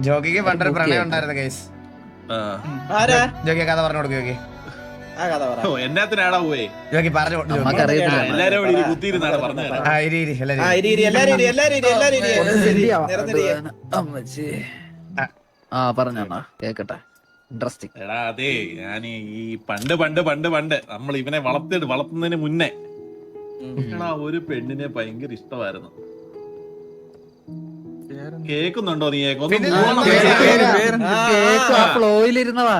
ജോഗിക്ക് പണ്ടൊരു പ്രണയം ഉണ്ടായിരുന്നു കേസ് ജോഗി കഥ പറഞ്ഞു കൊടുക്കും ജോഗി. എന്നാത്തിനാടാ പോയേ? പറഞ്ഞു പറഞ്ഞു കേക്കട്ടെ. ഇൻട്രസ്റ്റിംഗ് എടാ അതെ ഞാൻ ഈ പണ്ട് പണ്ട് പണ്ട് പണ്ട് നമ്മൾ ഇവനെ വളർത്തി വളർത്തുന്നതിന് മുന്നേ ഒരു പെണ്ണിനെ ഭയങ്കര ഇഷ്ടമായിരുന്നു. കേക്കുന്നുണ്ടോ നീ? ഫ്ലോയിലിരുന്നതാ.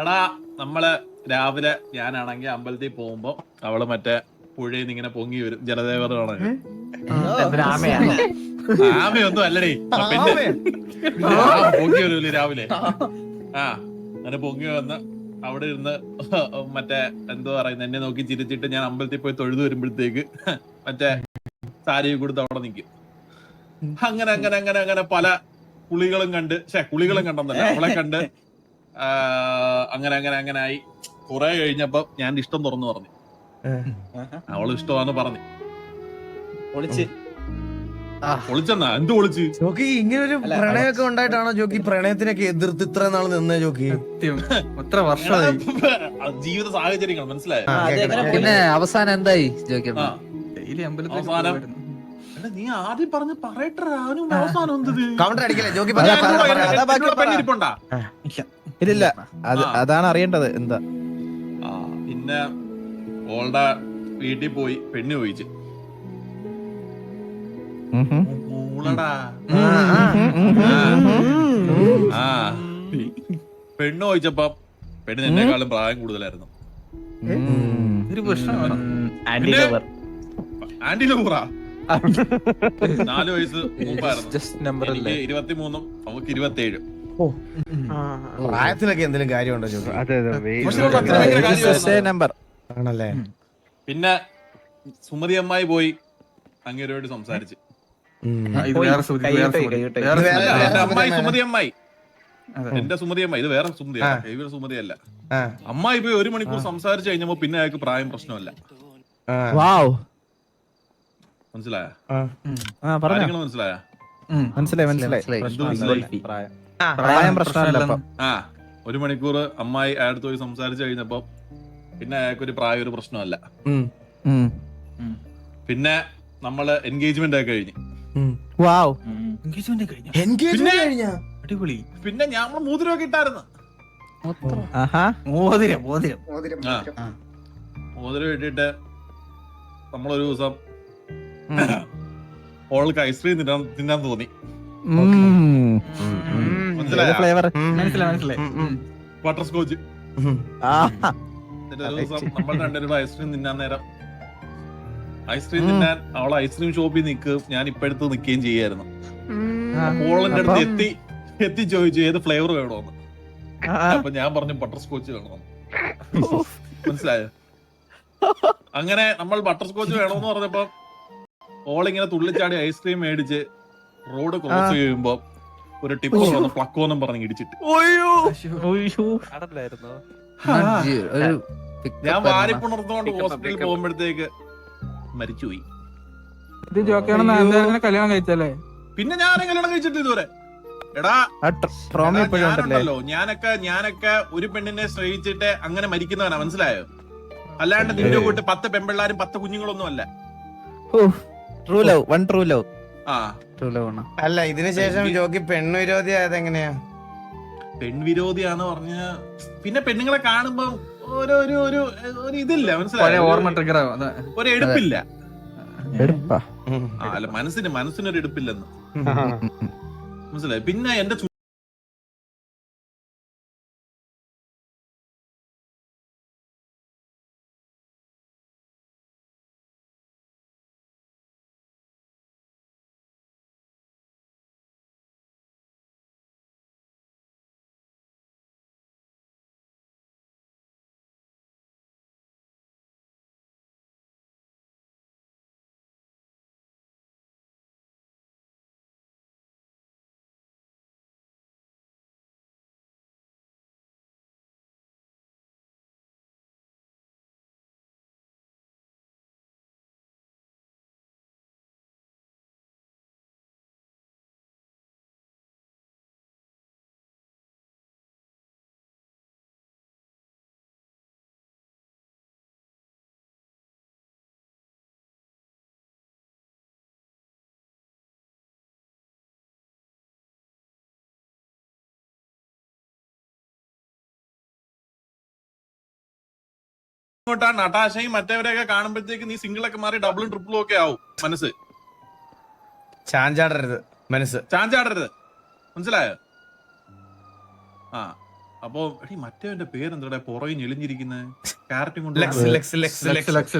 എടാ നമ്മൾ രാവിലെ ഞാനാണെങ്കിൽ അമ്പലത്തിൽ പോകുമ്പോ അവൾ മറ്റേ പുഴയിൽ നിന്ന് ഇങ്ങനെ പൊങ്ങി വരും. ജലദേവതയാണെങ്കിൽ ആമയൊന്നും അല്ലടേ. പിന്നെ പൊങ്ങി വരൂലേ രാവിലെ? ആ അങ്ങനെ പൊങ്ങി വന്ന് അവിടെ ഇരുന്ന് മറ്റേ എന്തോ പറയുന്നത് എന്നെ നോക്കി ചിരിച്ചിട്ട് ഞാൻ അമ്പലത്തിൽ പോയി തൊഴുതു വരുമ്പോഴത്തേക്ക് മറ്റേ സാരി കൊടുത്ത് അവിടെ നിൽക്കും അങ്ങനെ അങ്ങനെ അങ്ങനെ അങ്ങനെ പല കുളികളും കണ്ട് ശേ കുളികളും കണ്ടെന്നല്ല അവളെ കണ്ട് അങ്ങനെ അങ്ങനെ അങ്ങനെ ആയി. കുറെ കഴിഞ്ഞപ്പോ ഞാൻ ഇഷ്ടം തുറന്നു പറഞ്ഞു. അവൾ ഇഷ്ടമാന്ന് പറഞ്ഞു. ഒളിച്ച്. ഒളിച്ചെന്നാ? എന്ത് ഒളിച്ച്? ജോക്കി ഇങ്ങനെ ഒരു പ്രണയമൊക്കെ ഉണ്ടായിട്ടാണോ ജോക്കി പ്രണയത്തിനൊക്കെ എതിർത്ത് ഇത്ര നാൾ നിന്നേ ജോക്കി? എത്ര വർഷമായി? ജീവിത സാഹചര്യങ്ങൾ മനസ്സിലായോ? പിന്നെ അവസാനം എന്തായി ജോക്കി? അവസാനം. നീ ആദ്യം പറഞ്ഞ് പറയട്ടെ അവനും അവസാനം എന്തത് കൗണ്ടർ അടിക്കല്ലേ? ജോക്കി ഞാൻ പറ, പറ, പറ. അതാ ബാക്കി എന്നോട് പറ. പെണ്ണിരിപ്പുണ്ടാ? ഇല്ലില്ല. അത് ആ. അതാണ് അറിയേണ്ടത്. എന്താ? ആ പിന്നെ ഓളുടെ വീട്ടിൽ പോയി പെണ്ണ് ചോദിച്ചു. ഉം ഹും. മൂളടാ ആ, പെണ്ണ് ചോദിച്ചപ്പോ പെണ്ണ് എന്നെക്കാളും പ്രായം കൂടുതലായിരുന്നു. ഉം. ഒരു പ്രശ്നമാണ്? പിന്നെ ആന്റി ലൂറ നാല് വയസ്സ് മൂപ്പായിരുന്നു ഇരുപത്തിമൂന്നും അവക്ക് ഇരുപത്തിയേഴും പ്രായത്തിലൊക്കെ എന്തെങ്കിലും കാര്യമുണ്ടോ ആണല്ലേ? പിന്നെ സുമതി അമ്മായി പോയി അങ്ങേരോട് സംസാരിച്ച്. എന്റെ അമ്മായി സുമതി അമ്മ അമ്മായി അതെ. എന്റെ സുമതി അമ്മായി ഇത് വേറെ സുമതി ഇവരുടെ ഇവർ സുമതി അല്ല. ആ, അമ്മായി പോയി ഒരു മണിക്കൂർ സംസാരിച്ചു കഴിഞ്ഞപ്പോ പിന്നെ അയാൾക്ക് പ്രായം പ്രശ്നമല്ല. വാവ്. മനസ്സിലായ? കാര്യങ്ങൾ മനസ്സിലായ. മനസ്സിലായി മനസ്സിലായി? പ്രായം. പ്രശ്നമല്ല ആ ഒരു മണിക്കൂർ അമ്മായി അയാളുടെ പോയി സംസാരിച്ചു കഴിഞ്ഞപ്പോ പിന്നെ അയാൾക്ക് ഒരു പ്രായ ഒരു പ്രശ്നമല്ല. പിന്നെ നമ്മൾ എൻഗേജ്മെന്റ് ആയി കഴിഞ്ഞു. പിന്നെ വാവ്. ഒക്കെ കഴിഞ്ഞോ? കഴിഞ്ഞാ? അടിപൊളി. പിന്നെ ഞാൻ മോതിരമൊക്കെ ഇട്ടായിരുന്നു. മോതിരം മോതിരം ഇട്ടിട്ട് നമ്മളൊരു ദിവസം ഓൾക്ക് ഐസ്ക്രീം തിന്നാൻ തിന്നാൻ തോന്നി. മനസ്സിലായോ? ഫ്ലേവർ ഉം. മനസ്സിലായി? മനസ്സിലായി ഉം, ഉം. ബട്ടർ സ്കോച്ച് ഉം. എന്നിട്ട് ഒരു ദിവസം നമ്മൾ രണ്ടുപേരും ഐസ്ക്രീം തിന്നാൻ നേരം. ഐസ്ക്രീം തിന്നാൻ അവൾ ഐസ്ക്രീം ഷോപ്പിൽ നിൽക്കുകയും ഞാൻ ഇപ്പഴത്ത് നിൽക്കുകയും ചെയ്യായിരുന്നു. ഓളിന്റെ അടുത്ത് അപ്പം? എത്തി എത്തി ചോദിച്ചു ഏത് ഫ്ലേവർ വേണോന്ന്? അപ്പൊ ഞാൻ പറഞ്ഞു ബട്ടർ സ്കോച്ച് വേണമെന്ന് മനസ്സിലായോ? അങ്ങനെ നമ്മൾ ബട്ടർ സ്കോച്ച് വേണമെന്ന് പറഞ്ഞപ്പോ ഓളിങ്ങനെ തുള്ളിച്ചാടി ഐസ്ക്രീം മേടിച്ച് റോഡ് ക്രോസ് ചെയ്യുമ്പോ ഒരു ടിപ്പ് വന്ന് പ്ലക്കോന്നും പറഞ്ഞ് ഇടിച്ചിട്ട്. ഞാൻ വാരിപ്പുണർന്നുകൊണ്ട് വാരി ഹോസ്പിറ്റലിൽ പോകുമ്പോഴത്തേക്ക് മരിച്ചുപോയി. ഇത് ജോക്കാണെന്ന് കല്യാണം കഴിച്ചല്ലേ പിന്നെ ഞാൻ കല്യാണം കഴിച്ചിട്ട് ഇതുവരെ. എടാ ഞാനുണ്ടല്ലോ. ഞാനൊക്കെ ഞാനൊക്കെ ഒരു പെണ്ണിനെ സ്നേഹിച്ചിട്ട് അങ്ങനെ മരിക്കുന്നവനാ. മനസ്സിലായോ? അല്ലാണ്ട് നിന്റെ കൂട്ട് പത്ത് പെമ്പിള്ളാരും പത്ത് കുഞ്ഞുങ്ങളൊന്നും അല്ല. True love one true love ആ. Love ആണ്. അല്ല ഇതിനുശേഷം ജോക്കി പെണ്ണുവിരോധി ആയത് എങ്ങനെയാ? പെൺവിരോധിയാന്ന് പറഞ്ഞ പിന്നെ പെണ്ണുങ്ങളെ കാണുമ്പോ ഒരു ഒരു ഒരു ഒരു ഇതില്ല മനസ്സിലായോ? ഓർമ്മ ട്രിഗർ ആവും അതാ. ഒരു എടുപ്പില്ല. അല്ല മനസ്സിന് മനസ്സിനൊരു എടുപ്പില്ലെന്ന്. മനസ്സിലായി? പിന്നെ എന്റെ ഇങ്ങോട്ടാ നട്ടാശയും മറ്റവരെയൊക്കെ കാണുമ്പോഴത്തേക്ക് നീ സിംഗിൾ ഒക്കെ മാറി ഡബിളും ട്രിപ്പിളും ഒക്കെ ആവും. മനസ്സ്. ചാഞ്ചാടരുത്. മനസ്സ്. ചാഞ്ചാടരുത്. മനസ്സിലായോ? ആ അപ്പോ എടി മറ്റവന്റെ പേരെന്താ പുറകെ ഞെളിഞ്ഞിരിക്കുന്നത് ക്യാരറ്റും കൊണ്ട് ലെക്സ് ലക്സ് ലെക്സ് ലക്സ്